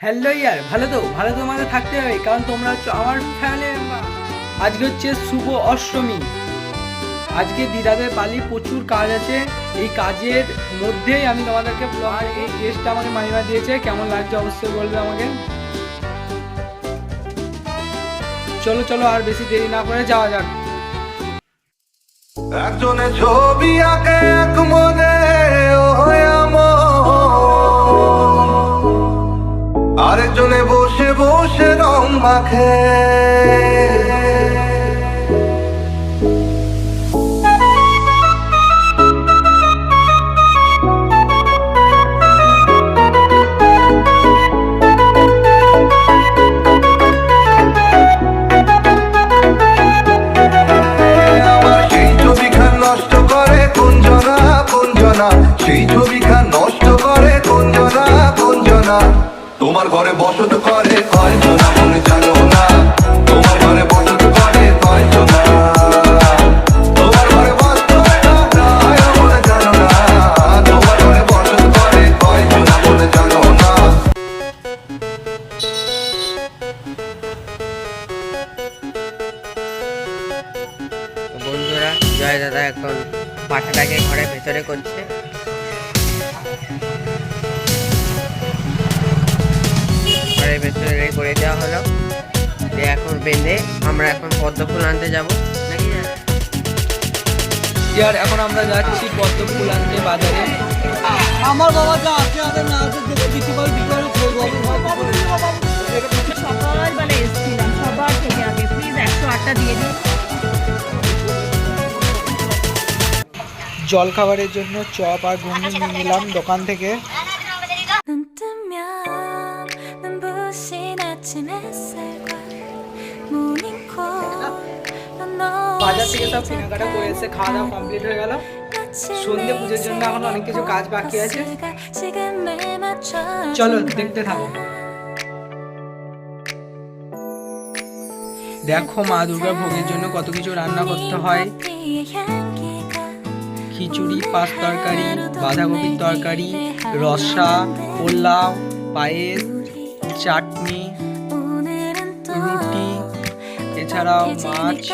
Hello ইয়ার ভালো তো? ভালো তো আমাদের থাকতে হবে কারণ তোমরা হচ্ছে আমার ফ্যামিলি মেম্বার আজকে হচ্ছে শুভ অষ্টমী। আজকে দিদাদের পালি প্রচুর কাজ আছে। এই কাজের মধ্যেই আমি তোমাদেরকে আর এই ড্রেসটা আমাকে মাইমা দিয়েছে। কেমন লাগছে অবশ্যই বলবে আমাকে। চলো চলো আর বেশি দেরি না করে যাওয়া যাক। একজনে ছবি আঁকে এক মনে আরেকজনে বসে বসে রং মাখে। সেই ছবিখান নষ্ট করে করে কয়জনা মনে জানো তোমার ঘরে বসত করে কয়জনা তোমার ঘরে বসত হয় না। মনে জানো না। তোমার ঘরে বসত করে কয়জনা মনে জানো না। তো বন্ধুরা, জয় দাদা এখন পাঠাটাকে ঘরের ভেতরে করছে। ঘরের ভেতরে রেডি করে দেওয়া হলো। দিয়ে এখন বেঁধে আমরা এখন পদ্ম ফুল আনতে যাব। নাকি ইয়ার এখন আমরা যাচ্ছি পদ্ম ফুল আনতে বাজারে। আমার বাবা যা আছে আমাদের না আছে যেটা দিতে পারে দিতে পারে সকালবেলা এসেছিলাম সবার থেকে আগে। প্লিজ একশো আটটা দিয়ে দিন। জল খাবারের জন্য চপ আর ঘুগনি নিয়ে নিলাম দোকান থেকে। বাজার থেকে সব কেনাকাটা করে এসে খাওয়া দাওয়া কমপ্লিট হয়ে গেল পুজোর জন্য এখন অনেক কিছু কাজ বাকি আছে চলো দেখতে থাকো দেখো মা দুর্গা ভোগের জন্য কত কিছু রান্না করতে হয় খিচুড়ি পাঁচ তরকারি বাঁধাকপির তরকারি রসা পোলাও পায়েস চাটনি রুটি এছাড়াও মাছ।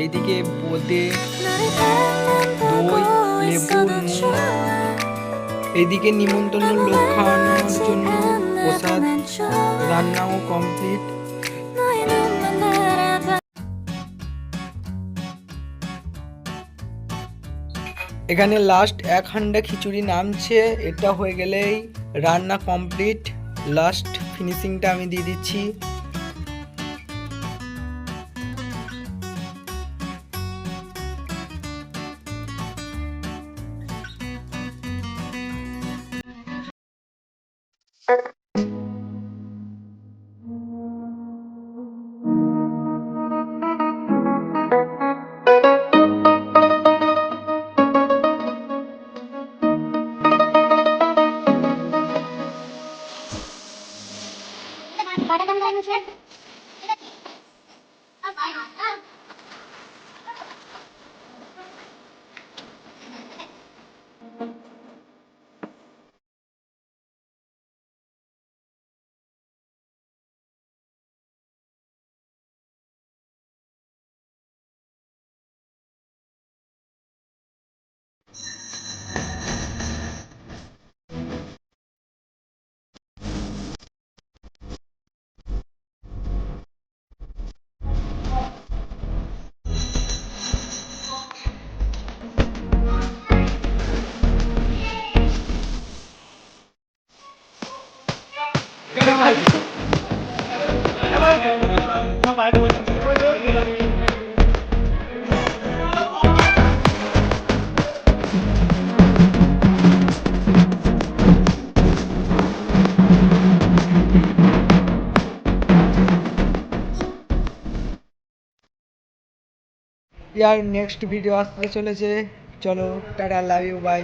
এইদিকে বোঁদে দই লেবু। এইদিকে নিমন্ত্রণ লোক খাওয়ানোর জন্য প্রসাদ। রান্নাও কমপ্লিট। এখানে লাস্ট এক হান্ডা খিচুড়ি নামছে। এটা হয়ে গেলেই রান্না কমপ্লিট। লাস্ট ফিনিশিংটা আমি দিয়ে দিচ্ছি। Badegang bleiben wird. ইয়ার নেক্সট ভিডিও আসতে চলেছে। চলো টাটা লাভ ইউ বাই